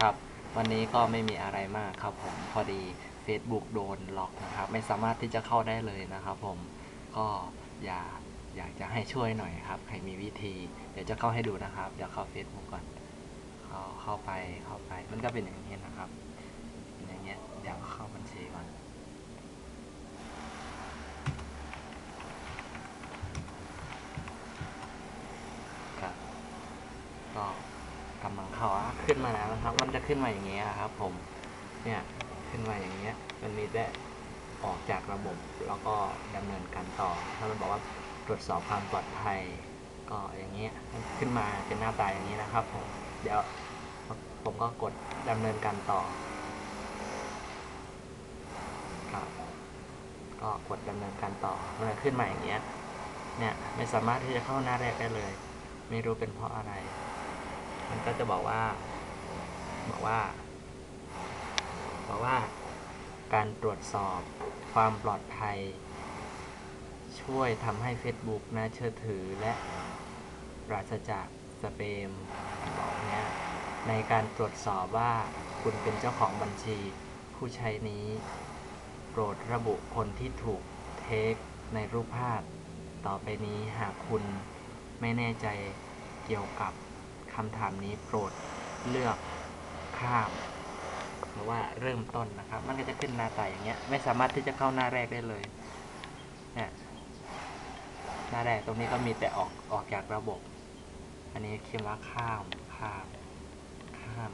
ครับ วันนี้ก็ไม่มีอะไรมากครับผมพอดี Facebook โดนล็อกนะครับ ไม่สามารถที่จะเข้าได้เลยนะครับ ผมก็อยากอยากจะให้ช่วยหน่อยครับ ใครมีวิธี เดี๋ยวจะเข้าให้ดูนะครับ เดี๋ยวเข้า Facebook ก่อน เข้าเข้าไปเข้าไป มันก็เป็นอย่างนี้นะครับอย่างเงี้ยเดี๋ยวเข้าบัญชีก่อนครับก็ เขาขึ้นมาแล้วนะครับ มันจะขึ้นมาอย่างเงี้ยครับ ผม เนี่ยขึ้นมาอย่างเงี้ย มันมีได้ออกจากระบบแล้วก็ดำเนินการต่อ ถ้ามันบอกว่าตรวจสอบความปลอดภัย ก็อย่างเงี้ยขึ้นมาเป็นหน้าตาอย่างนี้นะครับ ผม เดี๋ยวผมก็กดดำเนินการต่อครับก็กดดำเนินการต่อมันจะขึ้นมาอย่างเงี้ย เนี่ยไม่สามารถที่จะเข้าหน้าแรกได้เลย ไม่รู้เป็นเพราะอะไร มันก็จะบอกว่า บอกว่า บอกว่า การตรวจสอบความปลอดภัย ช่วยทำให้ Facebook น่าเชื่อถือและปราศจากสเปมบอกเนี้ยในการตรวจสอบว่าคุณเป็นเจ้าของบัญชี ผู้ใช้นี้ โปรดระบุคนที่ถูกเทคในรูปภาพ ต่อไปนี้หากคุณไม่แน่ใจเกี่ยวกับำถามนี้โปรดเลือกข้ามหรือว่าเริ่มต้นนะครับ มันก็จะขึ้นหน้าตาอย่างเงี้ย ไม่สามารถที่จะเข้าหน้าแรกได้เลยเนี่ยหน้าแรกตรงนี้ก็มีแต่ออกออกจากระบบ อันนี้เขียนว่าข้ามข้ามข้าม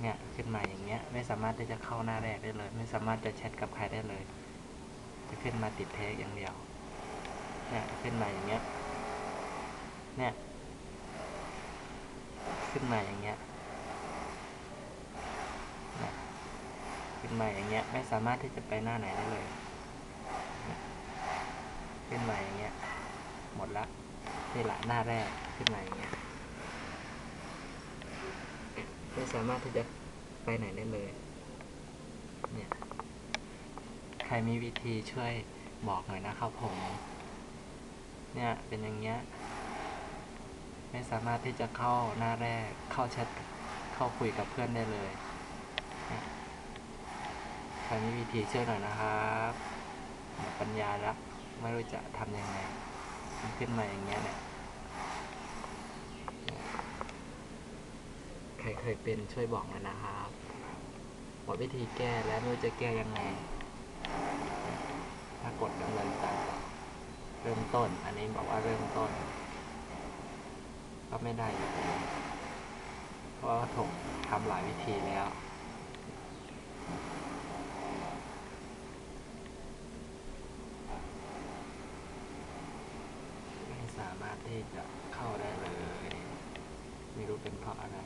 เนี่ยขึ้นมาอย่างเงี้ย ไม่สามารถที่จะเข้าหน้าแรกได้เลย ไม่สามารถจะแชทกับใครได้เลย จะขึ้นมาติดเทคอย่างเดียวเนี่ยขึ้นมาอย่างเงี้ยเนี่ย ขึ้นมาอย่างเงี้ยขึ้นมาอย่างเงี้ยไม่สามารถที่จะไปหน้าไหนได้เลยเนี่ยขึ้นมาอย่างเงี้ยหมดละนี่แหละหน้าแรกขึ้นมาอย่างเงี้ยไม่สามารถที่จะไปไหนได้เลยเนี่ยใครมีวิธีช่วยบอกหน่อยนะครับผม เนี่ยเป็นอย่างเงี้ย ไม่สามารถที่จะเข้าหน้าแรกเข้าแชทเข้าคุยกับเพื่อนได้เลยเนี่ยใครมีวิธีช่วยหน่อยนะครับหมดปัญญาแล้วไม่รู้จะทำยังไงขึ้นมาอย่างเงี้ยเนี่ยใครเคยเป็นช่วยบอกหน่อยนะครับหมดวิธีแก้แล้วไม่รู้จะแก้ยังไง ถ้ากดดำเนินการต่อเริ่มต้น อันนี้บอกว่าเริ่มต้น ก็ไม่ได้อยู่ดีเพราะถูกทำหลายวิธีแล้ว ไม่สามารถที่จะเข้าได้เลย ไม่รู้เป็นเพราะอะไร